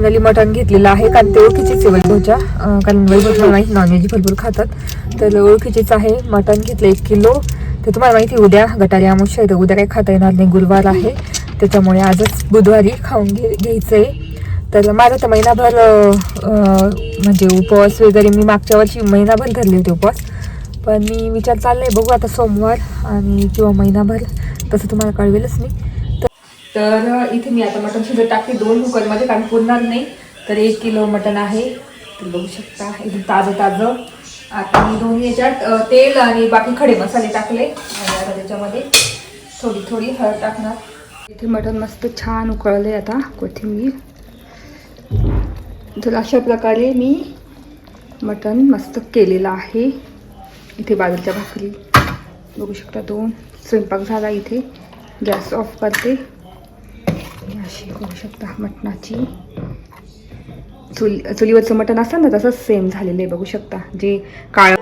Finally मटण घेतलेलं आहे. कारण ते ओळखीचीच आहे वैभवच्या. कारण वैभव माहिती नॉनव्हेज भरपूर खातात. तर ओळखीचीच आहे. मटण घेतलं एक किलो. तर तुम्हाला माहिती आहे, उद्या गटारी आमुष्य आहे. तर उद्या काही खाता येणार नाही. गुरुवार आहे. त्याच्यामुळे आजच बुधवारी खाऊन घे घ्यायचं आहे तर माझा तर महिनाभर म्हणजे उपवास वगैरे मी मागच्या वर्षी महिनाभर धरले होते उपवास. पण मी विचार चाललाय बघू आता सोमवार आणि किंवा महिनाभर. तसं तुम्हाला कळवेलच मी. तर- इथे मी आता मटण सुद्धा टाकते. दोन कुकरमध्ये कारण पुरणार नाही. तर एक किलो मटण आहे. तर बघू शकता. एकदम ताजं ताजं. आता मी दोन्ही याच्यात तेल आणि बाकी खडे मसाले टाकले. आणि आता त्याच्यामध्ये थोडी थोडी हळद टाकणार. इथे मटण मस्त छान उकळले आता कोथिंबीर. तर अशा प्रकारे मी मटण मस्त केलेलं आहे. इथे बाजूच्या भाकरी. बघू शकता दोन. स्वयंपाक झाला इथे. गॅस ऑफ करते. आणि अशी बघू शकता मटणाची. चुल चुलीवरचं मटण असतं ना तसंच सेम झालेलं आहे बघू शकता. जे काळ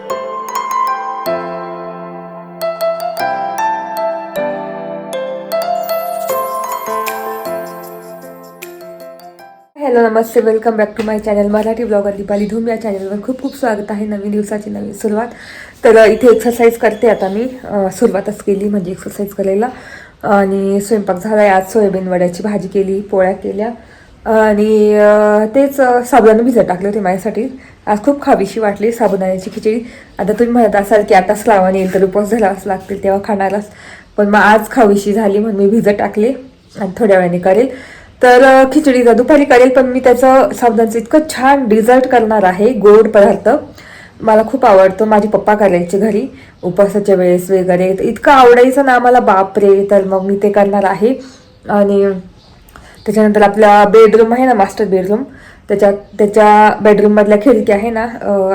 hello Namaste. Welcome back to my channel Marathi blogger Deepali Dhoom या चॅनलवर खूप खूप स्वागत आहे. नवीन दिवसाची नवीन सुरुवात. तर इथे एक्सरसाइज करते आता मी. सुरुवातच केली म्हणजे एक्सरसाइज करायला. आणि स्वयंपाक झाला. आहे आज सोयाबीन वड्याची भाजी केली पोळ्या केल्या. आणि तेच अ, साबुदाणे भिजत टाकले होते माझ्यासाठी. आज खूप खावीशी वाटली साबुदाण्याची खिचडी. आता तुम्ही म्हणत असाल की आता श्रावण येईल तर उपवास झालाच लागतील तेव्हा खाणारच. पण मग आज खावीशी झाली म्हणून मी भिजत टाकले आणि थोड्या वेळाने करेल. तर खिचडी खिचडीचा दुपारी करेल पण मी त्याचं साबुदाण्याचं इतकं छान डिझर्ट करणार आहे गोड पदार्थ. मला खूप आवडतो माझे पप्पा करायचे घरी उपवासाच्या वेळेस वगैरे. तर इतकं आवडायचं ना मला बापरे तर मग मी ते करणार आहे. आणि त्याच्यानंतर आपला बेडरूम आहे ना मास्टर बेडरूम त्याच्या त्याच्या बेडरूममधल्या खिडकी आहे ना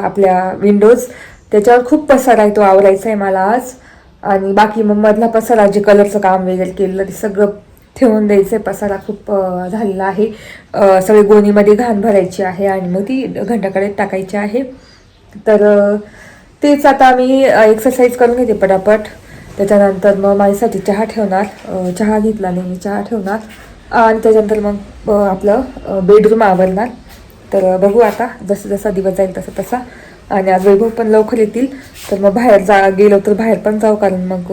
आपल्या विंडोज त्याच्यावर खूप पसारा आहे तो आवरायचा आहे मला आज. आणि बाकी मग मधला पसारा जे कलरचं काम वगैरे केलेलं ते सगळं ठेवून द्यायचं आहे पसारा खूप झालेला आहे. सगळी गोणीमध्ये घाण भरायची आहे आणि मग ती घंटाकडे टाकायची आहे. तर तेच आता मी एक्सरसाइज करून घेते पटापट. त्याच्यानंतर मग माझ्यासाठी चहा ठेवणार. चहा घेतला नाही मी चहा ठेवणार. आणि त्याच्यानंतर मग आपलं बेडरूम आवरणार. तर बघू आता जसं जसा दिवस जाईल तसा तसा. आणि आज वैभव पण लवकर येतील. तर मग बाहेर जा गेलो तर बाहेर पण जाऊ. कारण मग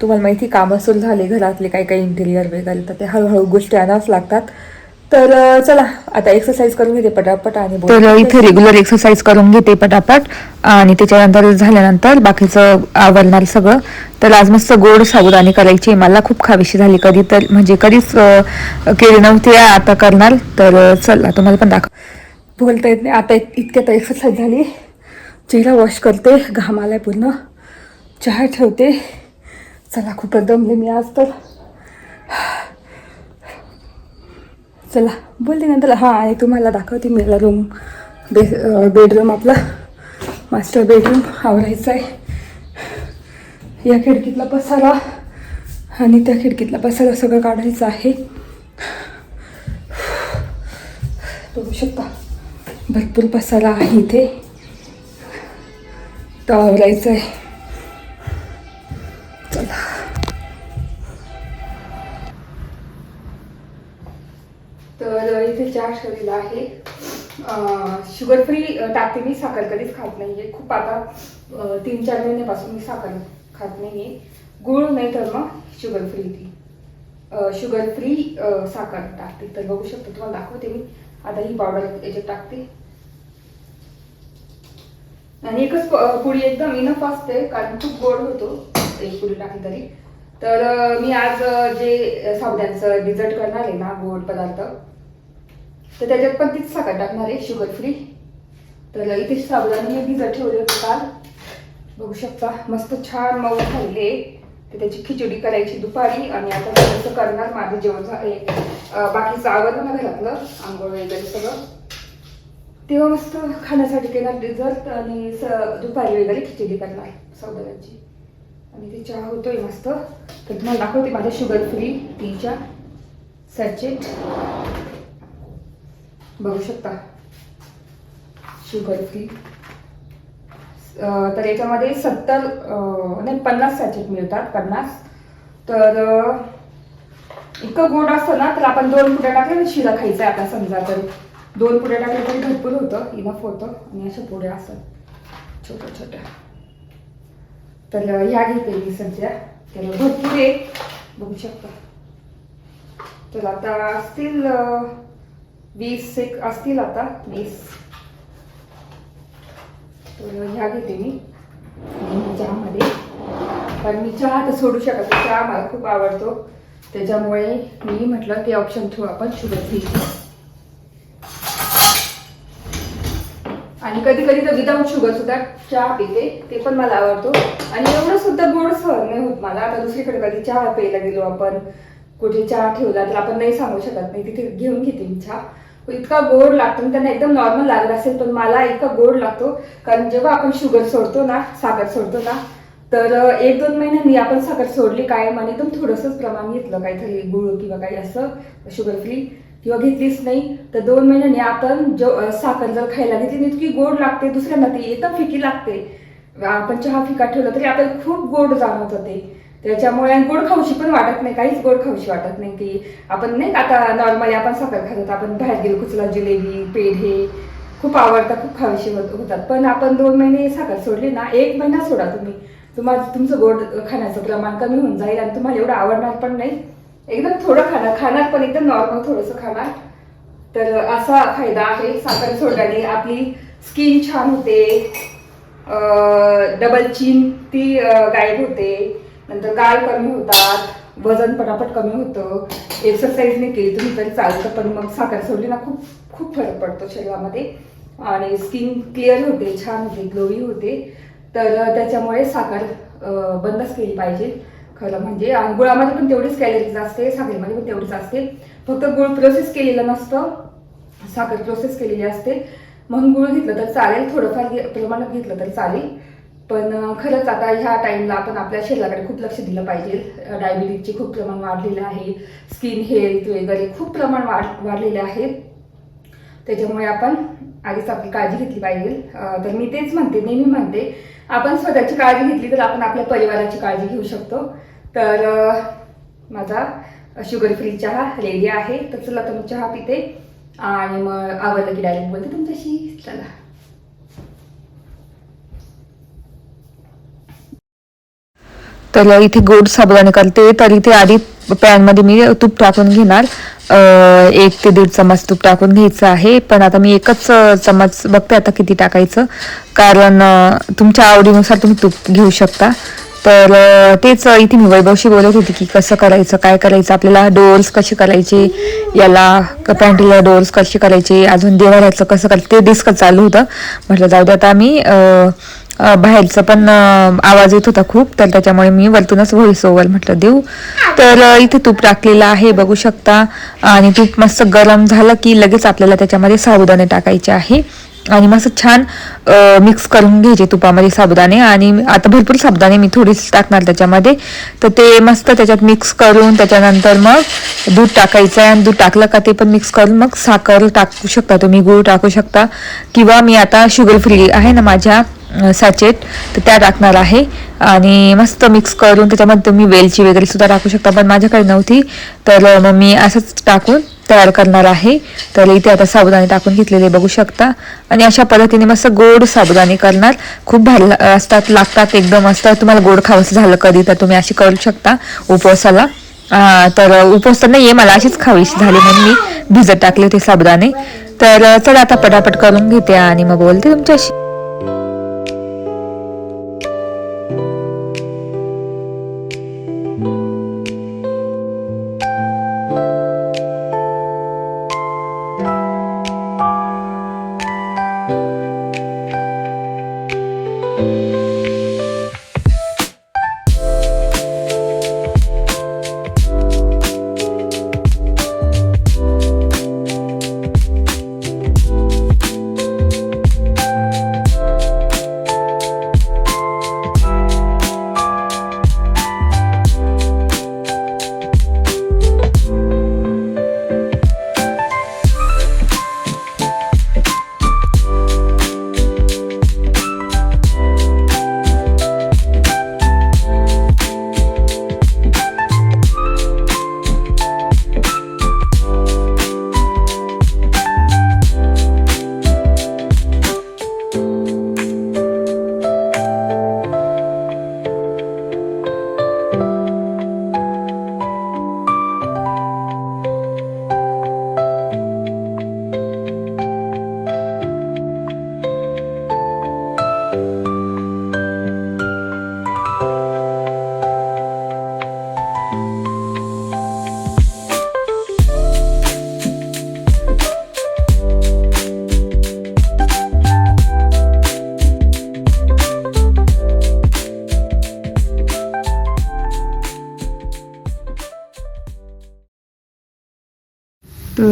तुम्हाला माहिती कामं सुरू झाले घरातले काही काही इंटेरियर वगैरे तर ते हळूहळू गोष्टी आणावंच लागतात. तर चला आता एक्सरसाइज करून घेते पटापट आणि तर इथे रेग्युलर एक्सरसाइज करून घेते पटापट. आणि त्याच्यानंतर झाल्यानंतर बाकीचं आवरणार सगळं. तर आज मस्त गोड साबुदाणे करायची. मला खूप खावीशी झाली कधी तर म्हणजे कधीच केली नव्हती आता करणार. तर चला तुम्हाला पण दाखव बोलता येत नाही. आता इत- इतक्यात एक्सरसाइज झाली. चेहरा वॉश करते. घाम आलाय पूर्ण. चहा ठेवते. चला खूपच दमले मी आज तर. चला बोलते नंतर. हां आणि तुम्हाला दाखवते मला रूम बे बेडरूम आपला. मास्टर बेडरूम आवरायचा आहे. या खिडकीतला पसारा आणि त्या खिडकीतला पसारा सगळं काढायचं आहे. बघू शकता भरपूर पसारा आहे इथे. तो आवरायचं आहे. शुगर फ्री टाकते मी साखर कधीच खात नाहीये. खूप आता तीन चार महिन्यापासून मी साखर खात नाहीये. गुळ नाही तर मग शुगर फ्री ती. शुगर फ्री साखर टाकते. तर बघू शकतो तुम्हाला दाखवते मी. आता ही पावडर याच्यात टाकते. आणि एकच प- पुडी एकदम इनफ असते कारण खूप गोड होतो. एक पुडी टाकली तरी. तर मी आज जे साबुदाण्याचं डिझर्ट करणार आहे ना गोड पदार्थ तर त्याच्यात पण तीच साखर टाकणार आहे शुगर फ्री तर इथे साबुदाणे मी भिजत ठेवले होते काल बघू शकता. मस्त छान मऊ खाल्ले तर त्याची खिचडी करायची दुपारी आणि आता थोडंसं करणार माझं जेवण झाले बाकीचं आवडलं ना घरातलं आंघोळ वगैरे सगळं. तेव्हा मस्त खाण्यासाठी केला डिझर्ट आणि स- दुपारी वगैरे खिचडी करणार साबुदाण्याची आणि ते चहा होतोय मस्त. तर तुम्हाला दाखवते माझ्या शुगर फ्री टीच्या सॅचेट बघू शकता. शुगर फ्री तर याच्यामध्ये सत्तर नाही पन्नास सॅचेट मिळतात पन्नास. तर इतकं गोड असतं ना तर आपण दोन फुट्या टाकले ना शिरा खायचा आता समजा तर. दोन पुढे टाकले तरी भरपूर होतं इनफ होतं आणि अशा पुढे असतात. छोट्या छोट्या. तर ह्या घेते मी सध्या. तर भरपूर आहे. बघू शकता. तर आता असतील वीस एक असतील आता वीस. तर ह्या घेते मी. चहामध्ये कारण मी चहा तर सोडू शकत नाही. चहा मला खूप आवडतो. त्याच्यामुळे मी म्हटलं ते ऑप्शन ठेवू आपण शुगर फ्री आणि कधी कधी तर विदाऊट शुगर सुद्धा चहा पिते ते पण मला आवडतो. आणि एवढं सुद्धा गोड सहन नाही होत मला. आता दुसरीकडे कधी चहा प्यायला गेलो आपण कुठे चहा ठेवला तर आपण नाही सांगू शकत. नाही तिथे घेऊन घेते मी चहा. इतका गोड लागतो आणि त्यांना एकदम नॉर्मल लागला असेल पण मला इतका गोड लागतो. कारण जेव्हा आपण शुगर सोडतो ना साखर सोडतो ना तर एक दोन महिन्यांनी आपण साखर सोडली कायम आणि एकदम थोडंसंच प्रमाण घेतलं काहीतरी गुळ किंवा काही असं शुगर फ्री किंवा घेतलीच नाही. तर दोन महिन्यांनी आपण जो साखर जर खायला घेतली तर इतकी गोड लागते दुसऱ्यांना ती एकदम फिकी लागते. आपण चहा फिका ठेवला तरी आपल्याला खूप गोड जाणवत होते त्याच्यामुळे आणि गोड खाऊशी पण वाटत नाही काहीच गोड खाऊशी वाटत नाही की आपण नाही आता नॉर्मली आपण साखर खातो आपण बाहेर गेलो कुचला जिलेबी पेढे खूप आवडतात खूप खावीशी होतात. पण आपण दोन महिने साखर सोडली ना एक महिना सोडा तुम्ही. तुम्हाला तुमचं गोड खाण्याचं प्रमाण कमी होऊन जाईल आणि तुम्हाला एवढं आवडणार पण नाही. एकदम थोडं खाणार खाणार पण एकदम नॉर्मल थोडंसं खाणार. तर असा फायदा आहे साखर सोडल्याने आपली स्किन छान होते. डबल चीन ती गायब होते. नंतर गाल कमी होतात वजन पटापट कमी होतं. एक्सरसाइज नाही केली तुम्ही तरी चालतं पण मग साखर सोडली ना खूप खूप फरक पडतो शरीरामध्ये. आणि स्किन क्लिअर होते छान होते ग्लोई होते. तर त्याच्यामुळे साखर बंदच केली पाहिजे. खरं म्हणजे आणि गुळामध्ये पण तेवढीच कॅलरीज असते साखरेमध्ये पण तेवढीच असते. फक्त गुळ प्रोसेस केलेलं नसतं साखर प्रोसेस केलेली असते. म्हणून गुळ घेतलं तर चालेल थोडंफार घे- प्रमाणात घेतलं तर चालेल. पण खरंच आता ह्या टाईमला आपण आपल्या शरीराकडे खूप लक्ष दिलं पाहिजे. डायबिटीजचे खूप प्रमाण वाढलेलं आहे. स्किन हेल्थ वगैरे खूप प्रमाण वाढ वाढलेले आहे. त्याच्यामुळे आपण आधीच आपली काळजी घेतली पाहिजे. तर मी तेच म्हणते नेहमी म्हणते आपण स्वतःची काळजी घेतली तर आपण आपल्या परिवाराची काळजी घेऊ शकतो. तर माझा शुगर फ्री चहा रेडी आहे. तर चला तर मी चहा पिते आणि मग आवडलं की डायरेक्ट बोलते तुमच्याशी. चला. तर इथे गोड साबुदाणे करते तर इथे आधी पॅनमध्ये मी तूप टाकून घेणार. एक ते दीड चमच तूप टाकून घ्यायचं आहे. पण आता मी एकच चमच बघते आता किती टाकायचं. कारण तुमच्या आवडीनुसार तुम्ही तूप घेऊ शकता. तर तेच इथे मी वैभवशी बोलत होती की कसं करायचं काय करायचं आपल्याला डोर्स कसे करायचे याला पॅन्टीला डोर्स कसे करायचे अजून देवाऱ्याचं कसं करायचं ते डिस्कस चालू होतं. म्हटलं जाऊ दे आता मी बाहेरचं पण आवाज येत होता खूप तर त्याच्यामुळे मी वरतूनच व्हॉइस ओव्हर म्हटलं देऊ. तर इथे तूप टाकलेलं आहे बघू शकता. आणि तूप मस्त गरम झालं की लगेच आपल्याला त्याच्यामध्ये साबुदाणे टाकायचे आहे. आणि मस्त छान मिक्स करून घ्यायचे तुपामध्ये साबुदाणे. आणि आता भरपूर साबुदाणे मी थोडीच टाकणार त्याच्यामध्ये. तर ते मस्त त्याच्यात मिक्स करून त्याच्यानंतर मग दूध टाकायचं आहे. आणि दूध टाकलं का ते पण मिक्स करून मग साखर टाकू शकता तुम्ही गूळ टाकू शकता. किंवा मी आता शुगर फ्री आहे ना माझ्या सॅचेट तर त्या टाकणार आहे. आणि मस्त मिक्स करून त्याच्यामध्ये तुम्ही वेलची वगैरे सुद्धा टाकू शकता. पण माझ्याकडे नव्हती. तर मग मी असंच टाकून तयार करणार आहे. तर इथे आता साबुदाणे टाकून घेतलेले बघू शकता. आणि अशा पद्धतीने मस्त गोड साबुदाणे करणार. खूप भारी ला- असतात लागतात एकदम असतात तुम्हाला गोड खावंसं झालं कधी तर तुम्ही अशी करू शकता उपवासाला. तर उपवास तर नाहीये. मला अशीच खावीशी झाली म्हणून मी भिजत टाकले होते साबुदाणे. तर चला आता पटापट करून घेते आणि मग बोलते तुमच्याशी.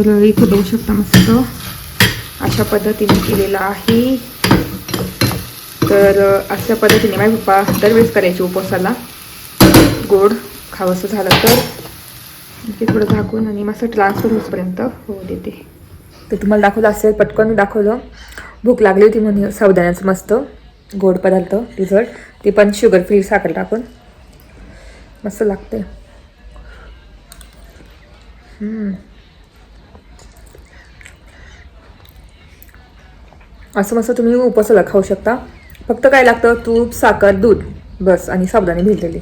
तर इथे बघू शकता मस्त. अशा पद्धतीने केलेलं आहे. तर अशा पद्धतीने माझे पप्पा दरवेळेस करायचे उपवासाला. गोड खावंसं झालं तर. इथे थोडं झाकून आणि मस्त ट्रान्सफर होईपर्यंत. हो देते. तर तुम्हाला दाखवलं असेल पटकन दाखवलं. भूक लागली होती म्हणून सावधानाचं मस्त गोड पदार्थ डिझर्ट ते पण शुगर फ्री साखर टाकून. मस्त लागते असं मस्त तुम्ही उपासाला खाऊ शकता. फक्त काय लागतं तूप साखर दूध बस आणि साबुदाणे भिजलेली.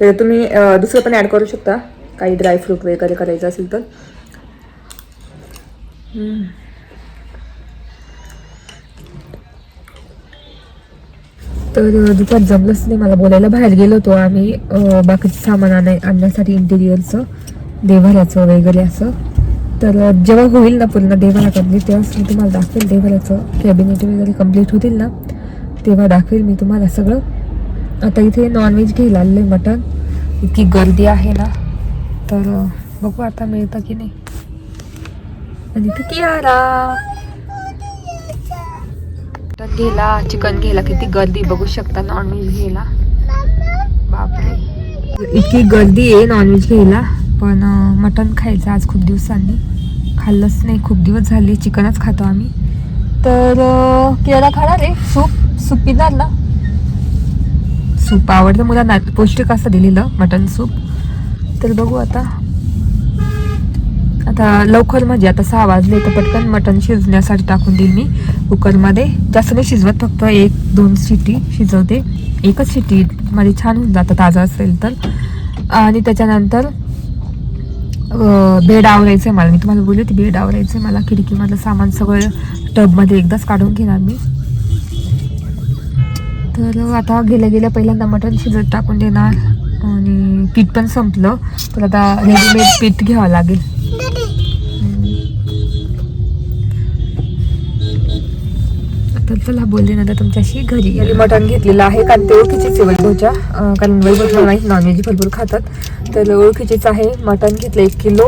तर तुम्ही दुसरं पण ॲड करू शकता. काही ड्रायफ्रूट वगैरे करायचं असेल तर. तर दुपार जमलंच नाही मला बोलायला. बाहेर गेलो होतो आम्ही बाकीचं सामान आणाय आणण्यासाठी इंटिरियरचं देवाऱ्याचं वगैरे असं. तर जेव्हा होईल ना पूर्ण देवाला कंप्लीट तेव्हाच मी तुम्हाला दाखवेल देवालाचं कॅबिनेट वगैरे कंप्लीट होतील ना तेव्हा दाखवेल मी तुम्हाला सगळं. आता इथे नॉनव्हेज घ्यायला आलेलं आहे मटण. इतकी गर्दी आहे ना. तर बघू आता मिळतं की नाही. आणि इथे कियारा मटन घ्यायला चिकन घ्यायला किती गर्दी. बघू शकता नॉनव्हेज घ्यायला. बापरे. इतकी गर्दी आहे नॉनव्हेज घ्यायला. पण मटण खायचं आज खूप दिवसांनी. खाल्लंच नाही खूप दिवस झाले चिकनच खातो आम्ही. तर केळा खाणार आहे सूप सूप पिणार ना? सूप आवडतं मुलांना पौष्टिक असं दिलेलं मटन सूप. तर बघू आता. आता लवकर म्हणजे आता सहा वाजले तर पटकन मटण शिजण्यासाठी टाकून देईल मी कुकरमध्ये. जास्त नाही शिजवत फक्त एक दोन शिटी शिजवते. एकच शिटी मध्ये छान होऊन जातं ताजं असेल तर. आणि त्याच्यानंतर बेड आवरायचं आहे मला. मी तुम्हाला बोलली होती बेड आवरायचं आहे मला. खिडकीमधलं सामान सगळं टबमध्ये एकदाच काढून घेणार मी. तर आता गेल्या गेल्या पहिल्यांदा मटण शिजत टाकून देणार. आणि पीठ पण संपलं. तर आता रेडीमेड पीठ घ्यावं लागेल. तर चला बोलले नंतर तुमच्याशी घरी. मटण घेतलेलं आहे कारण ते ओळखीचेच आहे वैभवच्या कारण वैभव नॉनव्हेज भरपूर खातात. तर ओळखीचीच आहे. मटण घेतलं एक किलो.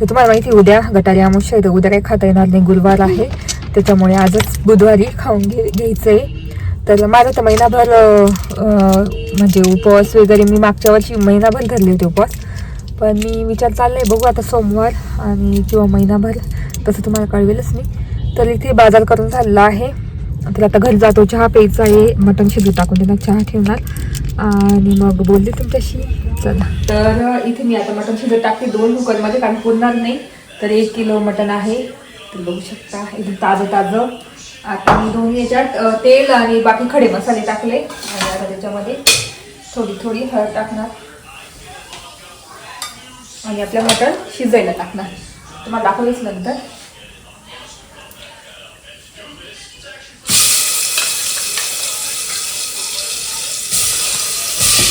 तर तुम्हाला माहिती आहे, उद्या गटारी आमुष्य आहे तर उद्या काही खाता येणार नाही गुरुवार आहे. त्याच्यामुळे आजच बुधवारी खाऊन घे घ्यायचं आहे तर माझं तर महिनाभर म्हणजे उपवास वगैरे मी मागच्या वर्षी महिनाभर धरले होते उपवास. पण मी विचार चाललाय बघू आता सोमवार आणि किंवा महिनाभर तसं तुम्हाला कळवेलच मी. तर इथे बाजार करून झालेला आहे. तर आता घरी जातो चहा प्यायचा आहे मटण शिजू टाकून त्यांना चहा ठेवणार. आणि मग बोलले तुमच्याशी चला. तर इथे मी आता मटण शिजत टाकते दोन कुकरमध्ये कारण पुरणार नाही. तर एक किलो मटण आहे. तर बघू शकता एकदम ताजं ताजं. आता मी दोन्ही याच्यात तेल आणि बाकी खडे मसाले टाकले. आणि आता त्याच्यामध्ये थोडी थोडी हळद टाकणार. आणि आपलं मटण शिजायला टाकणार. तुम्हाला दाखवलीच नंतर.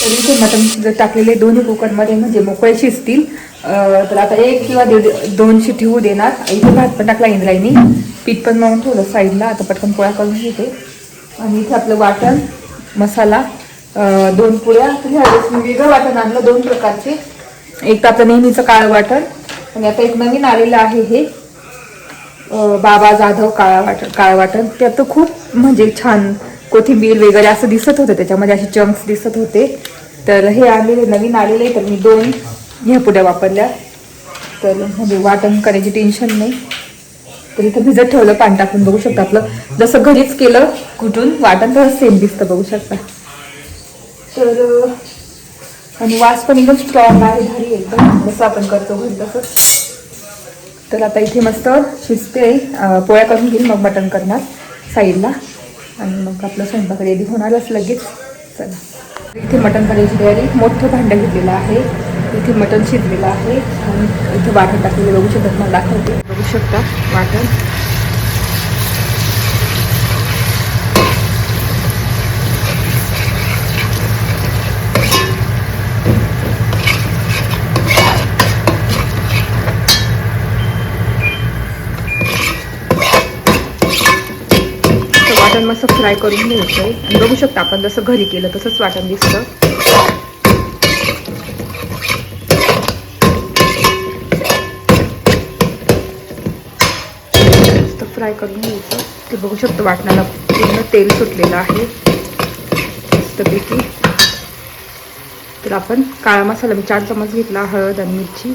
तर इथे मटण टाकलेले दोन्ही कुकरमध्ये म्हणजे मोकळे शिजतील तर आता एक किंवा दीड दोन शिटी होऊ देणार. इथे भात पण टाकला इंद्रायनी पीठ पण मळून ठेवलं साईडला. आता पटकन पोळ्या करून घेते. आणि इथे आपलं वाटण मसाला दोन पोळ्या ह्यावेळेस मी वेगळं वाटण आणलं दोन प्रकारचे. एक तर आपलं नेहमीचं काळं वाटण. आणि आता एक नवीन आलेलं आहे हे. बाबा जाधव काळा वाटण काळं वाटण. ते तर खूप म्हणजे छान कोथिंबीर वगैरे असं दिसत होतं त्याच्यामध्ये असे चंक्स दिसत होते. तर हे आलेले नवीन आलेले तर मी दोन ह्या पुड्या वापरल्या. तर म्हणजे वाटण करायची टेन्शन नाही. तर इथं भिजत ठेवलं पाणी टाकून बघू शकता आपलं. जसं घरीच केलं कुठून वाटण तर सेम दिसतं बघू शकता. तर आणि वास पण एकदम स्ट्रॉंग आहे भारी एकदम. जसं आपण करतो घरी तसंच. तर आता इथे मस्त शिजते. पोळ्या करून घेईन मग मटण करणार साईडला. आणि मग आपलं स्वयंपाक रेडी होणारच लगेच. चला. इथे मटण करायची तयारी. मोठं भांडं घेतलेलं आहे. इथे मटण शिजलेलं आहे. आणि इथे वाटण टाकलेलं बघू शकतात मला दाखवते. बघू शकता वाटण. असं फ्राय करून घ्यायचं आहे आणि बघू शकता आपण जसं घरी केलं तसंच वाटण दिसतं. फ्राय करून घ्यायचं. ते बघू शकतो वाटणाला पूर्ण तेल सुटलेलं आहे. मस्तपैकी. तर आपण काळा मसाला मी चार चमच घेतला हळद आणि मिरची.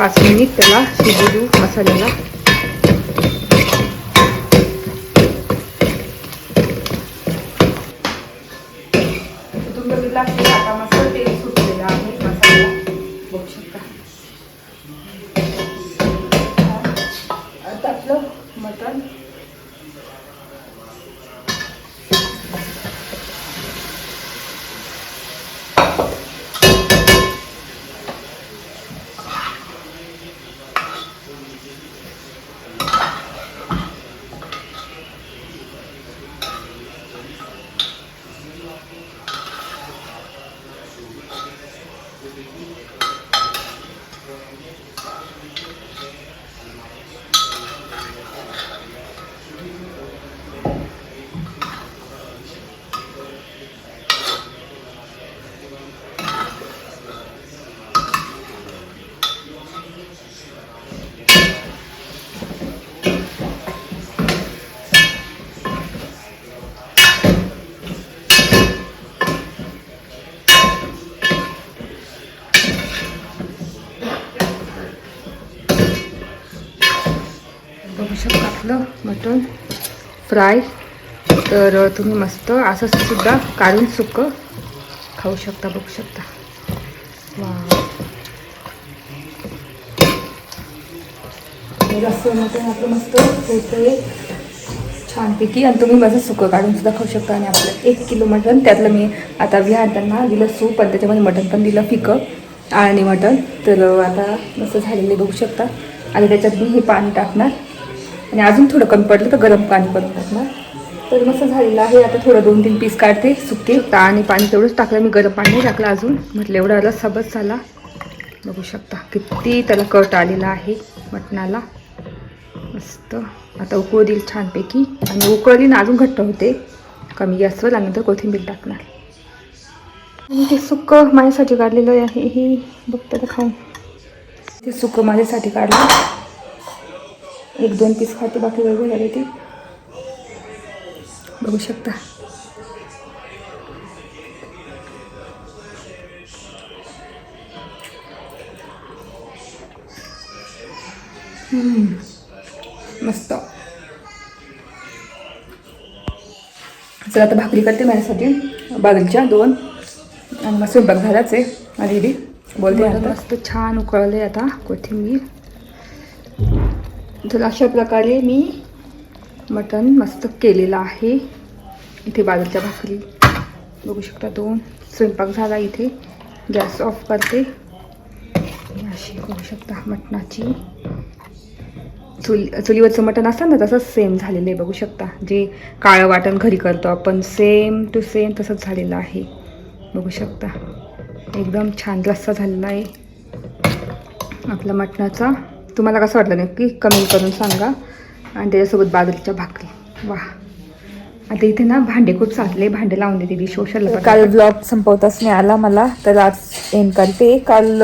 पाच मिनिट त्याला शिजू देऊ मसाल्याला आता मस्त तेल सुटलेलं आहे मसाला बघू शकता आता आपलं मटण बघू शकता आपलं फ्राय तर तुम्ही मस्त असं सुद्धा काढून सुकं खाऊ शकता बघू शकता. वा आपलं मस्त छानपैकी. आणि तुम्ही माझं सुकं काढून सुद्धा खाऊ शकता. आणि आपलं एक किलो मटण त्यातलं मी आता विहारताना दिलं सूप आणि त्याच्यामध्ये मटण पण दिलं फिकं आणि मटण. तर आता मस्त झालेले बघू शकता. आणि त्याच्यात मी हे पाणी टाकणार. आणि अजून थोडं कमी पडलं तर गरम पाणी करून टाकणार तर मस्त झालेलं आहे. आता थोडं दोन तीन पीस काढते सुके आणि पाणी तेवढंच टाकलं. मी गरम पाणी टाकलं अजून. म्हटलं एवढा रस सबस झाला. बघू शकता किती त्याला कट आलेला आहे मटणाला. मस्त. आता उकळू देईल छानपैकी. आणि उकळली ना अजून घट्ट होते. कमी गॅसवर आणि कोथिंबीर टाकणार. आणि ते सुकं माझ्यासाठी काढलेलं आहे. हे बघते आता खाऊन. ते सुकं माझ्यासाठी काढलं. एक दोन पीस खाते बाकी वेगळं झाले ते. बघू शकता. मस्त. चला आता भाकरी करते माझ्यासाठी. बाजूच्या दोन. आणि मग स्वयंपाक झालाच आहे. माझी दीदी बोलते आता. मस्त छान उकळले आता कोथिंबीर. तर अशा प्रकारे मी मटण मस्त केलेलं आहे. इथे बाजूच्या भाकरी. बघू शकता दोन. स्वयंपाक झाला इथे. गॅस ऑफ करते. अशी करू शकता मटणाची. चुल चुलीवरचं मटण असतं ना तसंच सेम झालेलं आहे. बघू शकता. जे काळं वाटण घरी करतो आपण सेम टू सेम तसंच झालेलं आहे. बघू शकता. एकदम छान रस्सा झालेला आहे. आपला मटणाचा. तुम्हाला कसं वाटलं नक्की? कमेंट करून सांगा. आणि त्याच्यासोबत बाजरीच्या भाकरी. वा. आता इथे ना भांडे खूप साचले. भांडे लावून देते ती सोशल काल ब्लॉग संपवताच नाही आला मला. तर आज एंड करते. काल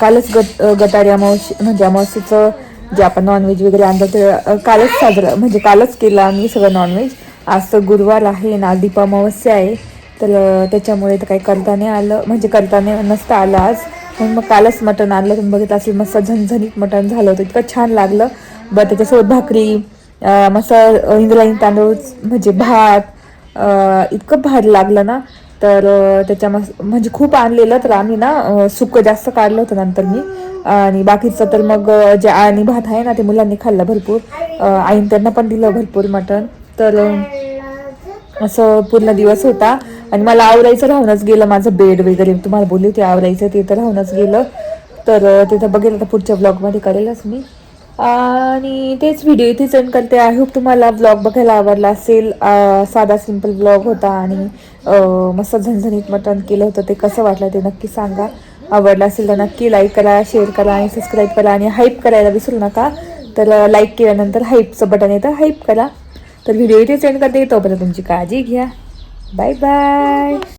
कालच गट गटारी अमावस्या म्हणजे अमावस्येचं जे आपण नॉनव्हेज वगैरे आणतो ते कालच साजरं म्हणजे कालच केलं आम्ही सगळं नॉनव्हेज आज तर गुरुवार आहे ना आज दीप अमावस्या आहे. तर त्याच्यामुळे तर काही करता नाही आलं. म्हणजे करता नाही नसतं आलं आज. म्हणून मग कालच मटण आणलं तुम्ही बघितलं असेल मस्त झणझणीत मटण झालं होतं. इतकं छान लागलं. बरं त्याच्यासोबत भाकरी मस्त इंद्रायणी तांदूळ म्हणजे भात इतकं भारी लागलं ना. तर त्याच्या मस म्हणजे खूप आणलेलं. तर आम्ही ना सुकं जास्त काढलं होतं नंतर मी. आणि बाकीचं तर मग जे आणि भात आहे ना ते मुलांनी खाल्लं भरपूर. आईन त्यांना पण दिलं भरपूर मटण. तर असं पूर्ण दिवस होता. आणि मला आवरायचं राहूनच गेलं माझं बेड वगैरे तुम्हाला बोलली होती आवरायचं ते तर राहूनच गेलं. तर तिथं बघेल आता पुढच्या ब्लॉगमध्ये करेलच मी. आणि तेच व्हिडिओ इथेच एंड करते. आय होप तुम्हाला ब्लॉग बघायला आवडला असेल. साधा सिंपल ब्लॉग होता आणि मस्त झणझणीत मटण केलं होतं. ते कसं वाटलं ते नक्की सांगा. आवडलं असेल तर नक्की लाईक करा शेअर करा आणि सबस्क्राईब करा आणि हाईप करायला विसरू नका. तर लाईक केल्यानंतर हाईपचं बटन येतं हाईप करा. तर व्हिडिओ इथेच एंड करते. तोपर्यंत तुमची काळजी घ्या. Bye-bye!